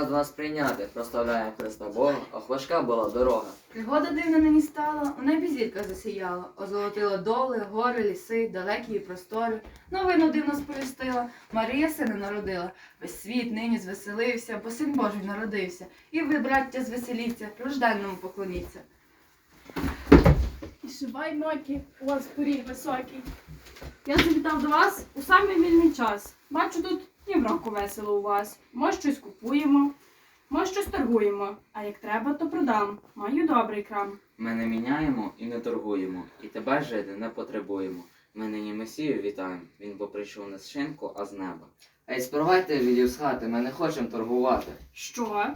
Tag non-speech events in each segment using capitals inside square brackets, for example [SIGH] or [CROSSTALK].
Рад вас прийняти, прославляємо Христа Бога, ох важка була дорога. Пригода дивна нині стала, у небі зірка засіяла, озолотила доли, гори, ліси, далекі і простори. Новину дивно сповістила, Марія сина народила. Весь світ нині звеселився, бо син Божий народився. І ви, браття, звеселіться, рожденному поклоніться. І шивай ноки, у вас поріг високий. Я завітав до вас у самий вільний час. Бачу тут півроку весело у вас. Може щось купуємо, може щось торгуємо, а як треба, то продам. Маю добрий крам. Ми не міняємо і не торгуємо, і тебе жити не потребуємо. Ми нині Месію вітаємо, він бо прийшов не з шинку, а з неба. Ей, спровайте відів з хати, ми не хочемо торгувати. Що?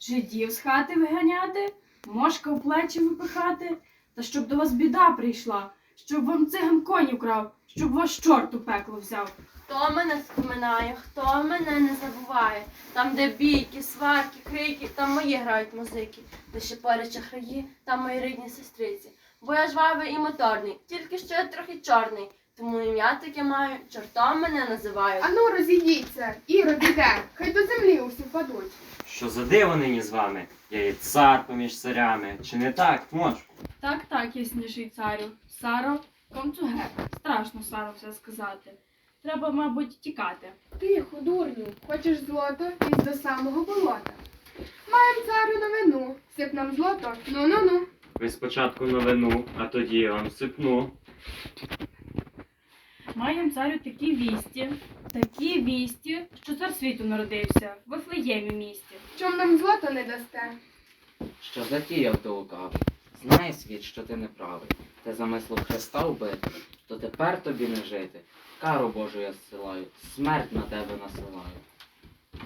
Жидів з хати виганяти, мошка в плечі випихати, та щоб до вас біда прийшла, щоб вам циган коні вкрав, щоб вас чорт у пекло взяв. Хто мене споминає, хто мене не забуває. Там, де бійки, сварки, крики, там мої грають музики. Де ще поряд шахраї, там мої рідні сестриці. Бо я жвавий і моторний, тільки що я трохи чорний. Тому ім'я таке маю, чортом мене називають. Ану, розійдіться, ірод іде, хай до землі усі впадуть. Що за диво нині з вами? Я є цар поміж царями. Чи не так, Тмочку? Так, так, ясніший царю. Саро, комцуге. Страшно, Саро, все сказати. Треба, мабуть, тікати. Тихо, дурню, хочеш злото із до самого болота. Маєм царю новину, сип нам злото, ну-ну-ну. Ви спочатку новину, а тоді я вам сипну. Маєм царю такі вісті, такі вісті, що цар світу народився в Вифлеємі місті. Чом нам злото не дасте? Що затіяв ти лукавий? Знає світ, що ти неправий. Ти замислив Христа вбити, то тепер тобі не жити. Кару Божу я зсилаю, смерть на тебе насилаю.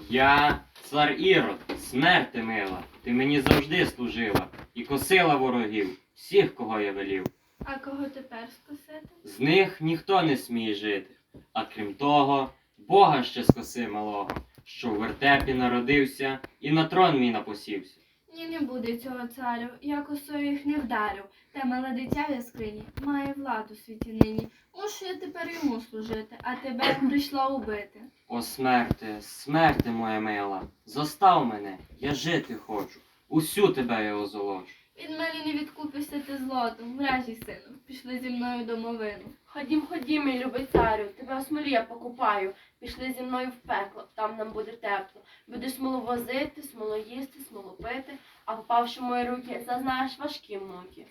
Я цар Ірод, смерти мила. Ти мені завжди служила і косила ворогів, всіх, кого я велів. А кого тепер скосити? З них ніхто не сміє жити. А крім того, Бога ще скоси малого, що в вертепі народився і на трон мій напосівся. Ні, не буде цього царю, я косою їх не вдарю. Мале дитя в яскрині має владу світі нині. Мушу я тепер йому служити, а тебе [COUGHS] прийшла убити. О смерти, смерти моя мила, зостав мене, я жити хочу, усю тебе я озолочу. Від мене не відкупишся ти злотом, вражий сину, пішли зі мною домовину. Ходім, ходім, мій любий царю, тебе в смолі я покупаю. Пішли зі мною в пекло, там нам буде тепло. Будеш смолу возити, смолу їсти, смолу пити, а попавши в мої руки, зазнаєш важкі муки.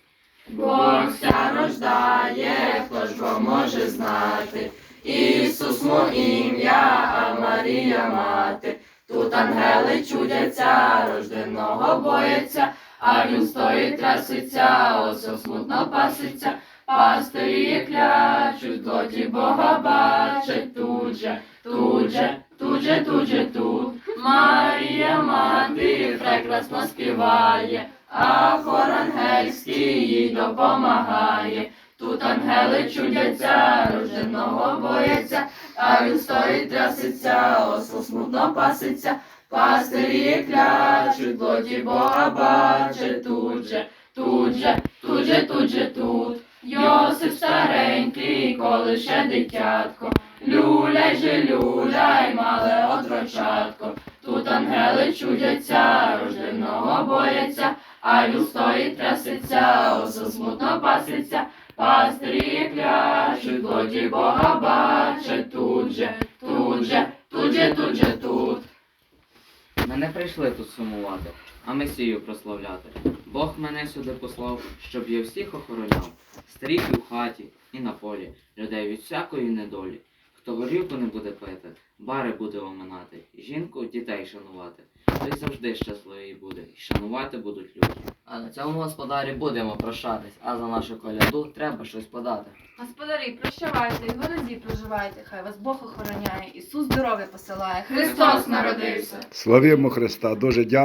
Бог ся рождає, хто ж бо може знати. Ісус мо ім'я, а Марія мати. Тут ангели чудяться, рожденого бояться, а він стоїть трясеться, осел смутно паситься. Пастирі клячуть, плоті Бога бачать тут же, тут же, тут же, тут же, тут. Марія мати прекрасно співає, а хор ангельський їй допомагає. Тут ангели чудяться, рожденого бояться, а він стоїть трясеться, осел смутно паситься. Пастирі клячуть, плоті Бога бачать тут же, тут же, тут же, тут же, тут. Йосип старенький, коли ще дитятко. Люляй же, люляй, мале отрочатко. Тут ангели чудяться, рожденого бояться, а він стоїть трясеться, осел смутно паситься. Пастирі кляшуть, плоті Бога бачать тут же, тут же, тут же, тут же, тут. Не прийшли тут сумувати, а Месію прославляти. Бог мене сюди послав, щоб я всіх охороняв. Старіх в хаті, і на полі, людей від всякої недолі. Хто не буде пити, бари буде оминати, жінку, дітей шанувати. Той завжди щасливий буде, і шанувати будуть люди. А на цьому господарі будемо прощатись, а за нашу коляду треба щось подати. Господарі, прощавайте, і в городі проживайте, хай вас Бог охороняє, Ісус здоров'я посилає, Христос народився. Славімо Христа, дуже дякую.